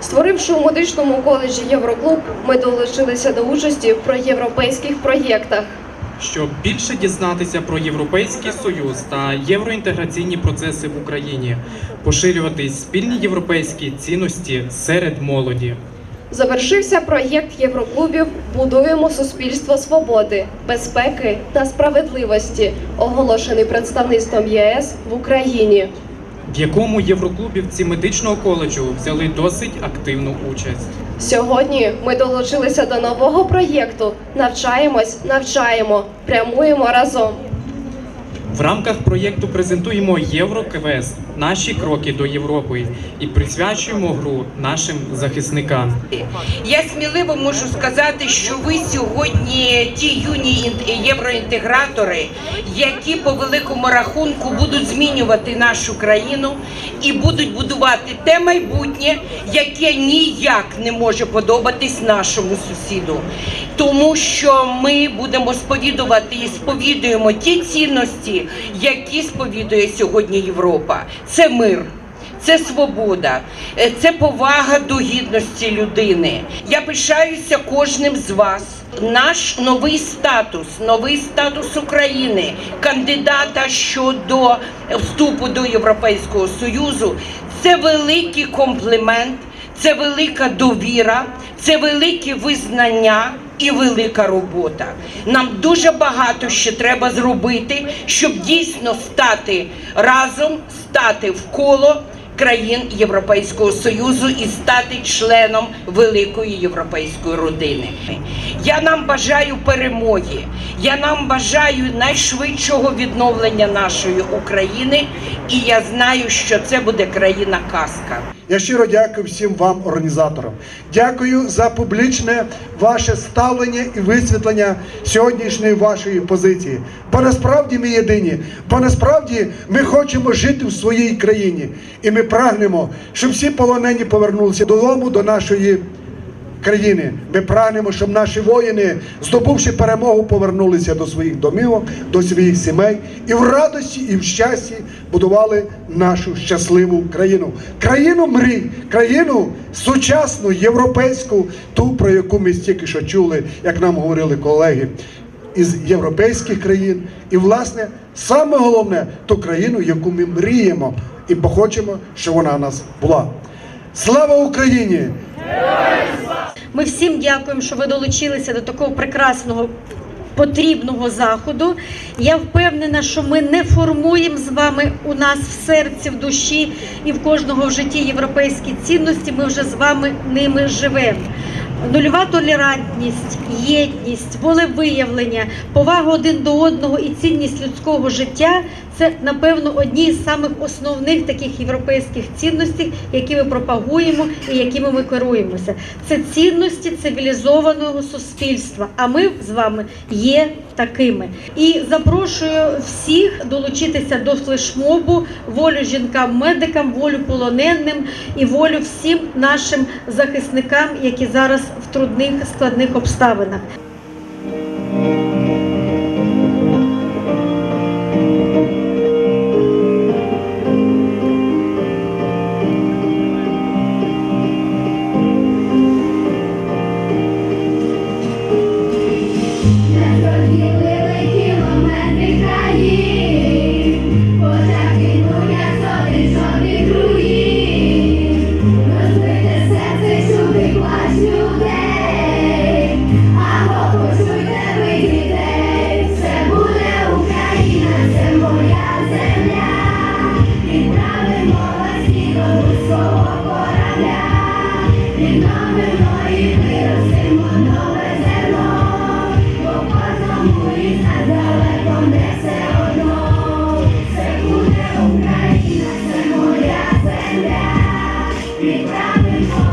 Створивши у медичному коледжі Євроклуб, ми долучилися до участі в проєвропейських проєктах. Щоб більше дізнатися про Європейський Союз та євроінтеграційні процеси в Україні, поширювати спільні європейські цінності серед молоді. Завершився проєкт Євроклубів Будуємо суспільство свободи, безпеки та справедливості, оголошений представництвом ЄС в Україні. В якому євроклубівці медичного коледжу взяли досить активну участь. Сьогодні ми долучилися до нового проєкту Навчаємось, навчаємо, прямуємо разом. В рамках проєкту презентуємо Євроквест наші кроки до Європи і присвячуємо гру нашим захисникам. Я сміливо можу сказати, що ви сьогодні ті юні євроінтегратори, які по великому рахунку будуть змінювати нашу країну і будуть будувати те майбутнє, яке ніяк не може подобатись нашому сусіду. Тому що ми будемо сповідувати і сповідуємо ті цінності, які сповідує сьогодні Європа. Це мир. Це свобода, е, це повага до гідності людини. Я пишаюся кожним з вас. Наш новий статус, новий статус України, кандидата щодо вступу до Європейського Союзу це великий комплімент, це велика довіра, це велике визнання і велика робота. Нам дуже багато ще треба зробити, щоб дійсно стати разом, стати в коло країн Європейського Союзу і стати членом великої європейської родини. Я нам бажаю перемоги. Я нам бажаю найшвидшого відновлення нашої України, і я знаю, що це буде країна казка. Я щиро дякую всім вам, організаторам. Дякую за публічне ваше ставлення і висвітлення сьогоднішньої вашої позиції. Бо насправді ми єдині, бо насправді ми хочемо жити в своїй країні, і ми прагнемо, щоб всі полонені повернулися додому до нашої країни. Ми прагнемо, щоб наші воїни, здобувши перемогу, повернулися до своїх домівок, до своїх сімей і в радості, і в щасті будували нашу щасливу країну. Країну мрій, країну сучасну, європейську, ту, про яку ми стільки що чули, як нам говорили колеги із європейських країн. І, власне, саме головне ту країну, яку ми мріємо і хочемо, щоб вона у нас була. Слава Україні! Ми всім дякуємо, що ви долучилися до такого прекрасного. Потрібного заходу. Я впевнена, що ми не формуємо з вами у нас в серці, в душі і в кожного в житті європейські цінності. Ми вже з вами ними живемо. Нульова толерантність, єдність, волевиявлення, повага один до одного і цінність людського життя це, напевно, одні з самих основних таких європейських цінностей, які ми пропагуємо і якими ми керуємося. Це цінності цивілізованого суспільства. А ми з вами є такими. І запрошую всіх долучитися до флешмобу волю жінкам-медикам, волю полоненим і волю всім нашим захисникам, які зараз в трудних складних обставинах. Що ділили кілометри країн E